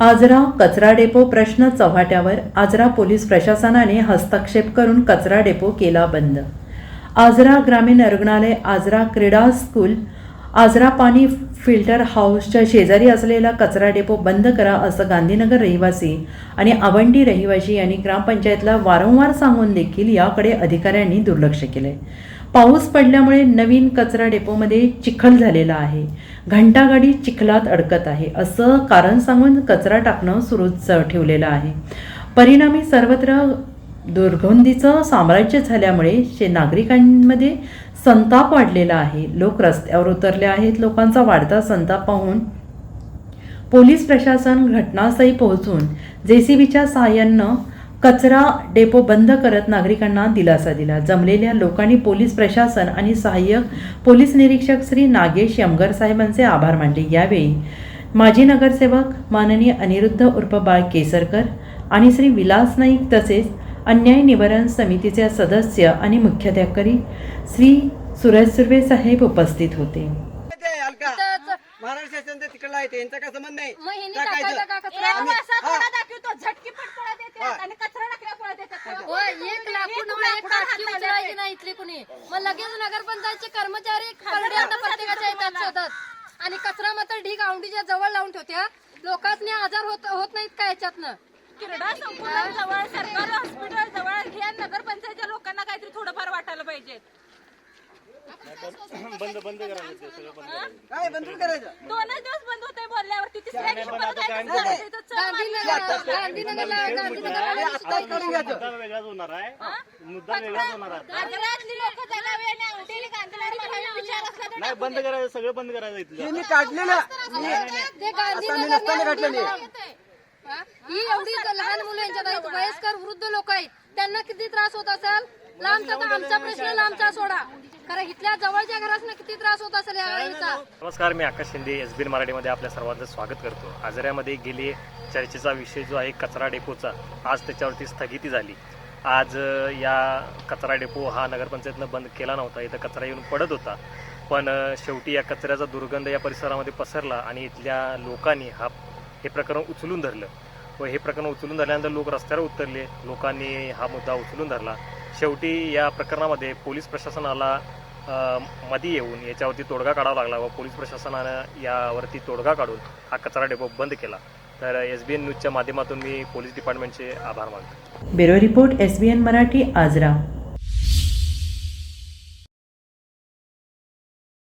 आजरा कचरा डेपो प्रश्न चव्हाट्यावर आजरा पोलीस प्रशासनाने हस्तक्षेप करून कचरा डेपो केला बंद. आजरा ग्रामीण रुग्णालय आजरा क्रीडा स्कूल आजरा पाणी फिल्टर हाऊसच्या शेजारी असलेला कचरा डेपो बंद करा असं गांधीनगर रहिवासी आणि आवंडी रहिवासी यांनी ग्रामपंचायतला वारंवार सांगून देखील याकडे अधिकाऱ्यांनी दुर्लक्ष केलंय. पाऊस पडल्यामुळे नवीन कचरा डेपोमध्ये चिखल झालेला आहे. घंटागाडी चिखलात अडकत आहे असं कारण सांगून कचरा टाकणं सुरूच ठेवलेलं आहे. परिणामी सर्वत्र दुर्गंधीचं साम्राज्य झाल्यामुळे शे नागरिकांमध्ये संताप वाढलेला आहे. लोक रस्त्यावर उतरले आहेत. लोकांचा वाढता संताप पाहून पोलीस प्रशासन घटनास्थळी पोहोचून जे सी बीच्या सहाय्यानं कचरा डेपो बंद करत नागरिकांना दिलासा दिला. जमलेल्या लोकांनी पोलीस प्रशासन आणि सहाय्यक पोलीस निरीक्षक श्री नागेश यमगर साहेबांचे आभार मानले. यावेळी माजी नगरसेवक माननीय अनिरुद्ध उर्फ बाळ केसरकर आणि श्री विलास नाईक तसेच अन्याय निवारण समितीचे सदस्य आणि मुख्याधिकारी श्री सुरज सुर्वे साहेब उपस्थित होते. महाराष्ट्र शासन तिकडला आहे त्यांचा काय संबंध नाही मग हिने टाकायचं. टाकायचं का कचरा? आम्ही- असा हा. थोडा दाखवतो झटकी पट पळत येते हा. आणि कचरा टाकल्या पळत येतात हो एक लाकूड एक नाही इथली कुणी. मग लगेच नगरपंचायतचे कर्मचारी करडे आता प्रत्येकाच्या येतात शोधत. आणि कचरा मात्र ढीग औंडीच्या जवळ लावून ठेवत्या लोकांनी आजार होत होत नाहीत का याच्यातनं? क्रीडा संकुलन जवळ सरकारी हॉस्पिटल जवळ नगरपंचायतच्या लोकांना काहीतरी थोडंफार वाटायला पाहिजे. काय बंद करायचं? दोनच दिवस बंद होते बोलल्यावरती तिसऱ्या दिवशी परत जायचं नाही, नाही. करून घ्यायचं. मुद्दा वेगळाच होणार आहे. मुद्दा वेगळाच होणार आहे. बंद करायचं सगळं बंद करायचं हे इथलं. मी काढलेलं. आता मी नसताना ही? एवढी लहान मुलं यांच्यात आहेत वयस्कर वृद्ध लोक आहेत त्यांना किती त्रास होत असेल? लांबचा तर आमचा प्रश्न लांबचा सोडा. कारण इथल्या जवळच्या घरासनं किती त्रास होत असेल या नमस्कार मी आकाश शिंदे एस बी मराठीमध्ये आपल्या सर्वांचं स्वागत करतो. आजऱ्यामध्ये गेले चर्चेचा विषय जो आहे कचरा डेपोचा आज त्याच्यावरती स्थगिती झाली. आज या कचरा डेपो हा नगरपंचायतनं बंद केला नव्हता इथं कचरा येऊन पडत होता. पण शेवटी या कचऱ्याचा दुर्गंध या परिसरामध्ये पसरला आणि इथल्या लोकांनी हा हे प्रकरण उचलून धरलं. व हे प्रकरण उचलून धरल्यानंतर लोक रस्त्यावर उतरले. लोकांनी हा मुद्दा उचलून धरला. शेवटी या प्रकरणामध्ये पोलीस प्रशासनाला मध्ये येऊन याच्यावरती तोडगा काढावा लागला व पोलीस प्रशासनानं यावरती तोडगा काढून हा कचरा डेपो बंद केला. तर एस बी एन न्यूजच्या माध्यमातून मी पोलीस डिपार्टमेंटचे आभार मानतो. Bureau report S B N Marathi Ajara.